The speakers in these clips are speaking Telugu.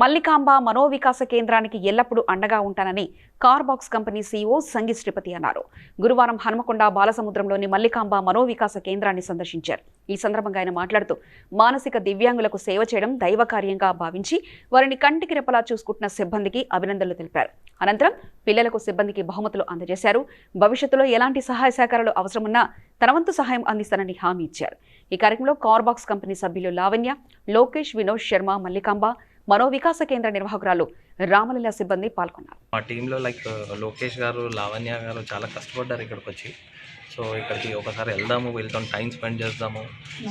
మల్లికాంబ మనోవికాస కేంద్రానికి ఎల్లప్పుడూ అండగా ఉంటానని కార్బాక్స్ కంపెనీ సీఈఓ సంగీ శ్రీపతి అన్నారు. గురువారం హనుమకొండ బాలసముద్రంలోని మల్లికాంబ మనోవికాస కేంద్రాన్ని సందర్శించారు. ఈ సందర్భంగా ఆయన మాట్లాడుతూ మానసిక దివ్యాంగులకు సేవ చేయడం దైవ కార్యంగా భావించి వారిని కంటికి రెప్పలా చూసుకుంటున్న సిబ్బందికి అభినందనలు తెలిపారు. అనంతరం పిల్లలకు సిబ్బందికి బహుమతులు అందజేశారు. భవిష్యత్తులో ఎలాంటి సహాయ సహకారాలు అవసరమున్నా తన వంతు సహాయం అందిస్తానని హామీ ఇచ్చారు. ఈ కార్యక్రమంలో కార్బాక్స్ కంపెనీ సభ్యులు లావణ్య లోకేష్ వినోద్ శర్మ మల్లికాంబ మనోవికాస కేంద్ర నిర్వాహకురాలు రామలీల సిబ్బంది పాల్గొన్నారు. మా టీంలో లైక్ లోకేష్ గారు లావణ్య గారు చాలా కష్టపడ్డారు ఇక్కడికి వచ్చి సో ఇక్కడికి ఒకసారి వెళ్దాము వెళ్తాం టైం స్పెండ్ చేద్దాము.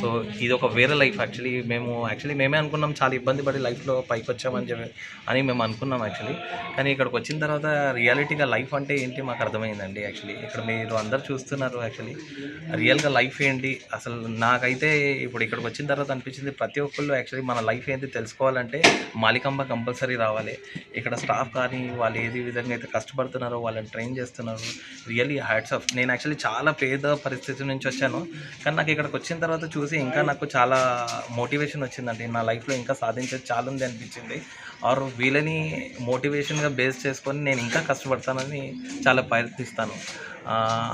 సో ఇది ఒక వేరే లైఫ్ యాక్చువల్లీ. మేము యాక్చువల్లీ మేమే అనుకున్నాం చాలా ఇబ్బంది పడి లైఫ్లో పైకి వచ్చామని చెప్పి అని మేము అనుకున్నాం యాక్చువల్లీ. కానీ ఇక్కడికి వచ్చిన తర్వాత రియాలిటీగా లైఫ్ అంటే ఏంటి మాకు అర్థమైందండి యాక్చువల్లీ. ఇక్కడ మీరు అందరు చూస్తున్నారు యాక్చువల్లీ. రియల్గా లైఫ్ ఏంటి? అసలు నాకైతే ఇప్పుడు ఇక్కడికి వచ్చిన తర్వాత అనిపించింది ప్రతి ఒక్కళ్ళు యాక్చువల్లీ మన లైఫ్ ఏంటి తెలుసుకోవాలంటే మాలికంబ కంపల్సరీ రావాలి. ఇక్కడ స్టాఫ్ కానీ వాళ్ళు ఏది విధంగా అయితే కష్టపడుతున్నారో వాళ్ళని ట్రైన్ చేస్తున్నారు. Really hats off. నేను యాక్చువల్లీ చాలా పేద పరిస్థితి నుంచి వచ్చాను. కానీ నాకు ఇక్కడికి వచ్చిన తర్వాత చూసి ఇంకా నాకు చాలా మోటివేషన్ వచ్చిందండి. నా లైఫ్లో ఇంకా సాధించేది చాలా ఉంది అనిపించింది. ఆర్ వీళ్ళని మోటివేషన్గా బేస్ చేసుకొని నేను ఇంకా కష్టపడతానని చాలా ప్రయత్నిస్తాను.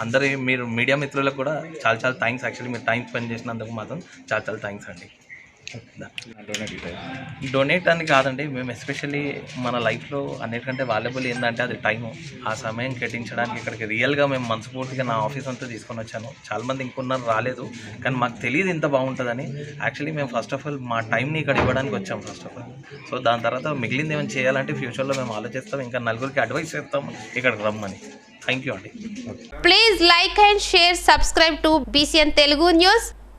అందరి మీరు మీడియా మిత్రులకు కూడా చాలా చాలా థ్యాంక్స్. యాక్చువల్లీ మీరు టైం స్పెండ్ చేసినందుకు మాత్రం చాలా చాలా థ్యాంక్స్ అండి. డొనేట్ అని కాదండి మేము ఎస్పెషల్లీ మన లైఫ్లో అన్నిటికంటే వాల్యుబుల్ ఏంటంటే అది టైము. ఆ సమయం కేటించడానికి ఇక్కడికి రియల్గా మేము మనస్ఫూర్తిగా నా ఆఫీస్ అంతా తీసుకొని వచ్చాను. చాలామంది ఇంకొన్నారు రాలేదు కానీ మాకు తెలియదు ఇంత బాగుంటుందని. యాక్చువల్లీ మేము ఫస్ట్ ఆఫ్ ఆల్ మా టైంని ఇక్కడ ఇవ్వడానికి వచ్చాం ఫస్ట్ ఆఫ్ ఆల్ సో దాని తర్వాత మిగిలింది ఏమైనా చేయాలంటే ఫ్యూచర్లో మేము ఆలోచిస్తాం ఇంకా నలుగురికి అడ్వైస్ చేస్తాం ఇక్కడికి రమ్మని. థ్యాంక్ యూ అండి. Please like and share subscribe to BCN Telugu news